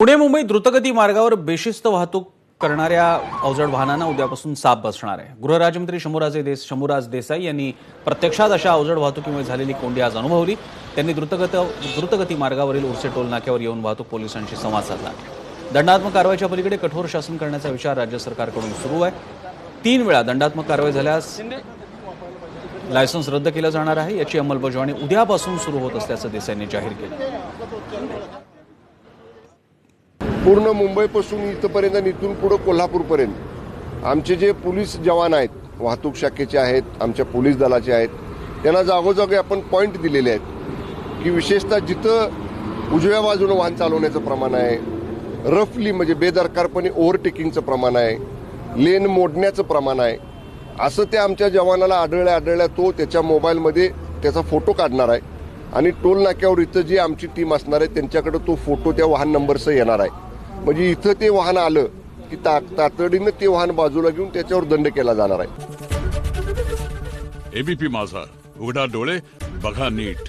पुणे मुंबई द्रुतगती मार्गावर बेशिस्त वाहतूक करणाऱ्या अवजड वाहनांना उद्यापासून साप बसणार आहे. गृहराज्यमंत्री शंभूराजे देस शंभूराज देसाई यांनी प्रत्यक्षात अशा अवजड वाहतुकीमुळे झालेली कोंडी आज अनुभवली. त्यांनी द्रुतगत द्रुतगती मार्गावरील उर्से टोल नाक्यावर येऊन वाहतूक पोलिसांशी संवाद साधला. दंडात्मक कारवाईच्या पलीकडे कठोर शासन करण्याचा विचार राज्य सरकारकडून सुरू आहे. तीन वेळा दंडात्मक कारवाई झाल्यास लायसन्स रद्द केलं जाणार आहे. याची अंमलबजावणी उद्यापासून सुरू होत असल्याचं देसाईंनी जाहीर केलं. पूर्ण मुंबईपासून इथंपर्यंत आणि इथून पुढं कोल्हापूरपर्यंत. आमचे जे पोलीस जवान आहेत वाहतूक शाखेचे आहेत आमच्या पोलीस दलाचे आहेत त्यांना जागोजागी आपण पॉईंट दिलेले आहेत की विशेषतः जिथं उजव्या बाजूनं वाहन चालवण्याचं प्रमाण आहे रफली म्हणजे बेदरकारपणे ओव्हरटेकिंगचं प्रमाण आहे लेन मोडण्याचं प्रमाण आहे असं त्या आमच्या जवानाला आढळल्या आढळल्या तो त्याच्या मोबाईलमध्ये त्याचा फोटो काढणार आहे आणि टोल नाक्यावर इथं जी आमची टीम असणार आहे त्यांच्याकडे तो फोटो त्या वाहन नंबरसह येणार आहे. म्हणजे इथं ते वाहन आलं की ता तातडीनं ते वाहन बाजूला घेऊन त्याच्यावर दंड केला जाणार आहे. एबीपी माझा. उघडा डोळे बघा नीट.